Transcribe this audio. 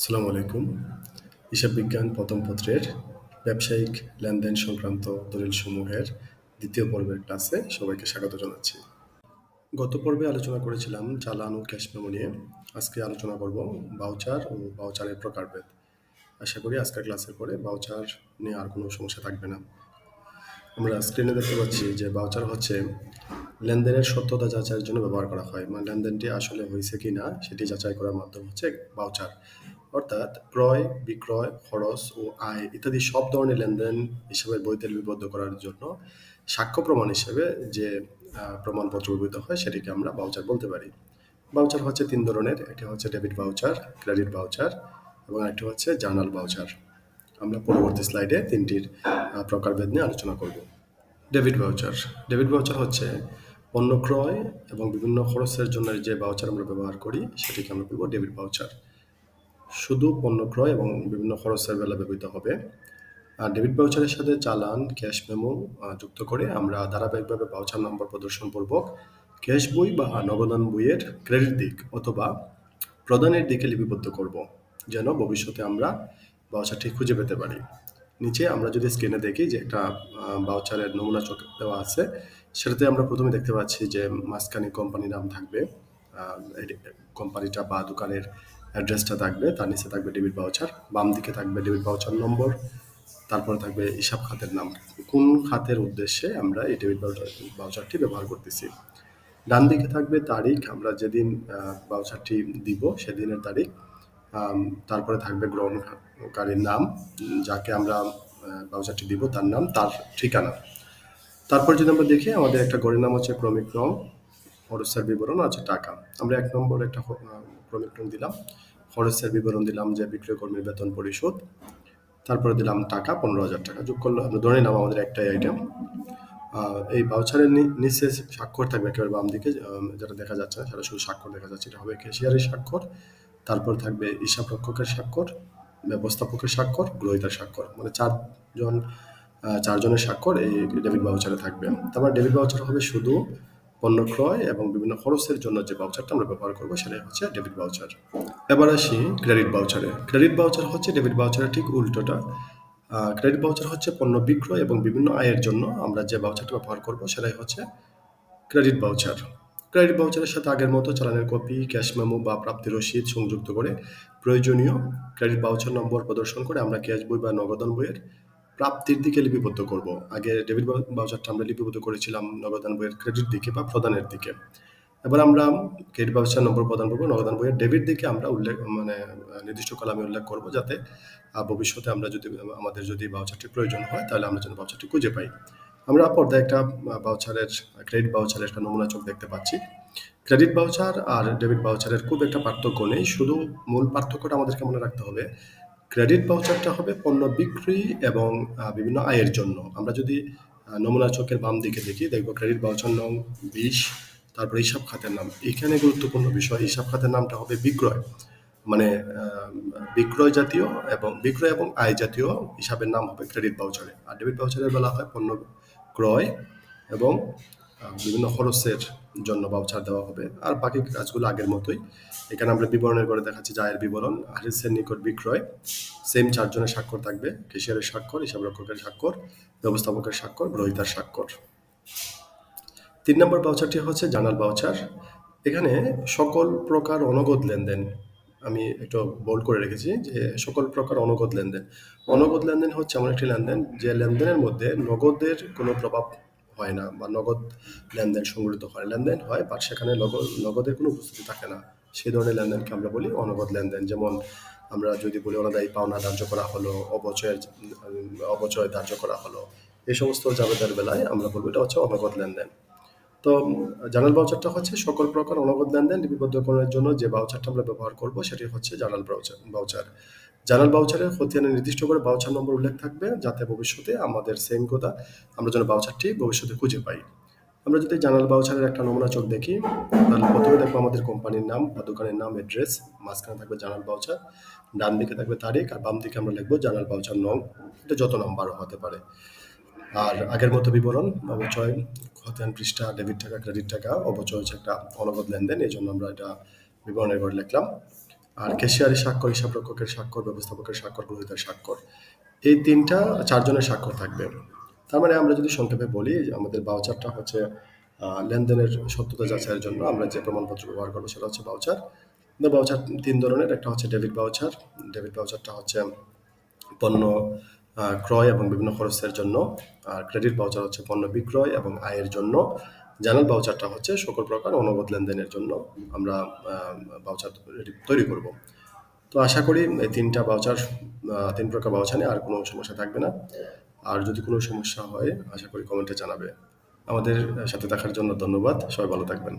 আসসালামু আলাইকুম। হিসাব বিজ্ঞান প্রথম পত্রের ব্যবসায়িক লেনদেন সংক্রান্ত দলিলসমূহের দ্বিতীয় পর্বের ক্লাসে সবাইকে স্বাগত জানাচ্ছি। গত পর্বে আলোচনা করেছিলাম চালান ও ক্যাশ মেমো নিয়ে। আজকে আলোচনা করব বাউচার ও বাউচারের প্রকারভেদ। আশা করি আজকের ক্লাসের পরে বাউচার নিয়ে আর কোনো সমস্যা থাকবে না। আমরা স্ক্রিনে দেখতে পাচ্ছি যে বাউচার হচ্ছে লেনদেনের সত্যতা যাচাইয়ের জন্য ব্যবহার করা হয়। মানে লেনদেনটি আসলে হয়েছে কি না সেটি যাচাই করার মাধ্যম হচ্ছে বাউচার। অর্থাৎ ক্রয়, বিক্রয়, খরচ ও আয় ইত্যাদি সব ধরনের লেনদেন হিসেবে বইতে লিপিবদ্ধ করার জন্য সাক্ষ্য প্রমাণ হিসেবে যে প্রমাণপত্র ব্যবহৃত হয় সেটিকে আমরা বাউচার বলতে পারি। বাউচার হচ্ছে তিন ধরনের, একটি হচ্ছে ডেবিট বাউচার ক্রেডিট বাউচার এবং একটি হচ্ছে জার্নাল বাউচার আমরা পরবর্তী স্লাইডে তিনটির প্রকারভেদ নিয়ে আলোচনা করব। ডেবিট বাউচার ডেবিট বাউচার হচ্ছে পণ্য ক্রয় এবং বিভিন্ন খরচের জন্য যে বাউচার আমরা ব্যবহার করি, সেটিকে আমরা বলব ডেবিট ভাউচার শুধু পণ্য ক্রয় এবং বিভিন্ন খরচের বেলা ব্যবহৃত হবে। ডেবিট ভাউচারের সাথে চালান ক্যাশ মেমো যুক্ত করে আমরা ধারাবাহিকভাবে ভাউচার নম্বর প্রদর্শনপূর্বক ক্যাশ বই বা নগদান বইয়ের ক্রেডিট দিক অথবা প্রদানের দিকে লিপিবদ্ধ করব, যেন ভবিষ্যতে আমরা ভাউচারটি খুঁজে পেতে পারি। নিচে আমরা যদি স্ক্রিনে দেখি যে একটা ভাউচারের নমুনা চোখ দেওয়া আছে, সেটাতে আমরা প্রথমে দেখতে পাচ্ছি যে মাঝখানে কোম্পানির নাম থাকবে। কোম্পানিটা বা দোকানের অ্যাড্রেসটা থাকবে, তার নিচে থাকবে ডেবিট ভাউচার বাম দিকে থাকবে ডেবিট ভাউচার নম্বর তারপরে থাকবে হিসাব খাতের নাম। কোন খাতের উদ্দেশ্যে আমরা এই ডেবিট ভাউচারটি ব্যবহার করতেছি? ডান দিকে থাকবে তারিখ, আমরা যেদিন ভাউচারটি দিব সেদিনের তারিখ। তারপরে থাকবে গ্রহণকারীর নাম, যাকে আমরা ভাউচারটি দিব তার নাম, তার ঠিকানা। তারপর যদি আমরা দেখি, আমাদের একটা গড়ের নাম হচ্ছে ক্রমিক ক্রম বিবরণ আছে টাকা। আমরা এক নম্বর একটা হ- আহ, ক্রমিক ক্রম দিলাম। খরচের বিবরণ দিলাম যে বিক্রয় কর্মীর বেতন পরিশোধ। তারপরে দিলাম টাকা পনেরো হাজার টাকা। যোগ করলে আমরা ধরে নিলাম আমাদের একটাই আইটেম এই ভাউচারের নিচে স্বাক্ষর থাকবে একেবারে বাম দিকে যেটা দেখা যাচ্ছে না সেটা শুধু স্বাক্ষর দেখা যাচ্ছে। এটা হবে ক্যাশিয়ারের স্বাক্ষর। তারপর থাকবে হিসাব রক্ষকের স্বাক্ষর ব্যবস্থাপকের স্বাক্ষর গ্রহিতার স্বাক্ষর। মানে চারজন চারজনের স্বাক্ষর এই ডেবিট ভাউচারে থাকবে। তারপর ডেবিট ভাউচার হবে শুধু পণ্য ক্রয় এবং বিভিন্ন খরচের জন্য যে ভাউচারটা আমরা ব্যবহার করব সেটাই হচ্ছে ডেবিট ভাউচার এবার আসি ক্রেডিট ভাউচারে ক্রেডিট ভাউচার হচ্ছে ডেবিট ভাউচারের ঠিক উল্টোটা। ক্রেডিট ভাউচার হচ্ছে পণ্য বিক্রয় এবং বিভিন্ন আয়ের জন্য আমরা যে ভাউচারটা ব্যবহার করব সেটাই হচ্ছে ক্রেডিট ভাউচার ক্রেডিট ভাউচারের সাথে আগের মতো চালানের কপি ক্যাশ মেমো বা প্রাপ্তি রসিদ সংযুক্ত করে প্রয়োজনীয় ক্রেডিট ভাউচার নম্বর প্রদর্শন করে আমরা ক্যাশ বই বা নগদন বইয়ের প্রাপ্তির দিকে লিপিবদ্ধ করব। আগে ডেবিট ভাউচারটা আমরা লিপিবদ্ধ করেছিলাম নগদান বইয়ের ক্রেডিট দিকে বা প্রদানের দিকে। এবার আমরা ক্রেডিট ভাউচার নম্বর প্রদান করব নগদান বইয়ের ডেবিট দিকে আমরা উল্লেখ মানে নির্দিষ্ট কলামে উল্লেখ করব যাতে ভবিষ্যতে আমরা যদি, আমাদের যদি ভাউচারটি প্রয়োজন হয়, তাহলে আমরা যেন ভাউচারটি খুঁজে পাই। আমরা পর্দায় একটা ভাউচারের ক্রেডিট ভাউচারের একটা নমুনা চোখ দেখতে পাচ্ছি। ক্রেডিট ভাউচার আর ডেবিট ভাউচারের খুব একটা পার্থক্য নেই। শুধু মূল পার্থক্যটা আমাদেরকে মনে রাখতে হবে ক্রেডিট ভাউচারটা হবে পণ্য বিক্রি এবং বিভিন্ন আয়ের জন্য। আমরা যদি নমুনা চোখের বাম দিকে দেখি, দেখব ক্রেডিট ভাউচার নং বিশ, তারপরে হিসাব খাতের নাম। এখানে গুরুত্বপূর্ণ বিষয়, হিসাব খাতের নামটা হবে বিক্রয়। মানে বিক্রয় জাতীয় এবং, বিক্রয় এবং আয় জাতীয় হিসাবের নাম হবে ক্রেডিট ভাউচারে আর ডেবিট ভাউচারের বেলা হয় পণ্য ক্রয় এবং বিভিন্ন খরচের জন্য ভাউচার দেওয়া হবে। আর বাকি কাজগুলো আগের মতোই। এখানে আমরা বিবরণের করে দেখাচ্ছি যে আয়ের বিবরণ হারিসের নিকট বিক্রয়। সেম চারজনের স্বাক্ষর থাকবে কেশিয়ারের স্বাক্ষর, হিসাব রক্ষকের স্বাক্ষর, ব্যবস্থাপকের স্বাক্ষর, গ্রহিতার স্বাক্ষর। তিন নম্বর বাউচারটি হচ্ছে জার্নাল বাউচার এখানে সকল প্রকার অনগদ লেনদেন, আমি একটু বোল্ড করে রেখেছি যে সকল প্রকার অনগদ লেনদেন। অনগদ লেনদেন হচ্ছে এমন একটি লেনদেন যে লেনদেনের মধ্যে নগদের কোনো প্রভাব হয় না বা নগদ লেনদেন সংগঠিত হয়। লেনদেন হয় বাট সেখানে নগদ নগদের কোনো উপস্থিতি থাকে না। সেই ধরনের লেনদেনকে আমরা বলি অনগদ লেনদেন। যেমন আমরা যদি বলি অনাদায়ী পাওনা ধার্য করা হলো অবচয়ের অবচয় ধার্য করা হলো, এই সমস্ত জাবেদার বেলায় আমরা বলব এটা হচ্ছে অনগদ লেনদেন। তো জার্নাল ভাউচারটা হচ্ছে সকল প্রকার অনগদ লেনদেন লিপিবদ্ধকরণের জন্য যে ভাউচারটা আমরা ব্যবহার করব সেটি হচ্ছে জার্নাল ভাউচার ভাউচার জার্নাল ভাউচারের খতিয়ানে নির্দিষ্ট করে ভাউচার নম্বর উল্লেখ থাকবে যাতে ভবিষ্যতে আমাদের সেম কথা আমরা যেন ভাউচারটি ভবিষ্যতে খুঁজে পাই। আমরা যদি জার্নাল ভাউচারের একটা নমুনা চোখ দেখি, তাহলে প্রথমে দেখব আমাদের কোম্পানির নাম, বা দোকানের নাম অ্যাড্রেস মাঝখানে থাকবে জার্নাল ভাউচার ডান দিকে থাকবে তারিখ, আর বাম দিকে আমরা লিখব জার্নাল ভাউচার নং। এটা যত নাম্বার হতে পারে। আর আগের মতো বিবরণ, অবচয়, খতিয়ান পৃষ্ঠা, ডেবিট টাকা, ক্রেডিট টাকা, অবচয় হচ্ছে একটা অনগদ লেনদেন, এই জন্য আমরা এটা বিবরণের ঘরে লিখলাম। আর ক্যাশিয়ারের স্বাক্ষর, হিসাবরক্ষকের স্বাক্ষর, ব্যবস্থাপকের স্বাক্ষর, গ্রহীতার স্বাক্ষর, এই তিনটা চারজনের স্বাক্ষর থাকবে। তার মানে আমরা যদি সংক্ষেপে বলি আমাদের বাউচারটা হচ্ছে লেনদেনের সত্যতা যাচাইয়ের জন্য আমরা যে প্রমাণপত্র ব্যবহার করব সেটা হচ্ছে বাউচার বাউচার তিন ধরনের, একটা হচ্ছে ডেবিট বাউচার ডেবিট বাউচারটা হচ্ছে পণ্য ক্রয় এবং বিভিন্ন খরচের জন্য, আর ক্রেডিট বাউচার হচ্ছে পণ্য বিক্রয় এবং আয়ের জন্য। জানাল বাউচারটা হচ্ছে সকল প্রকার অনগদ লেনদেনের জন্য আমরা বাউচার তৈরি করব। তো আশা করি এই তিনটা বাউচার তিন প্রকার বাউচার নিয়ে আর কোনো সমস্যা থাকবে না। আর যদি কোনো সমস্যা হয়, আশা করি কমেন্টে জানাবে। আমাদের সাথে থাকার জন্য ধন্যবাদ। সবাই ভালো থাকবেন।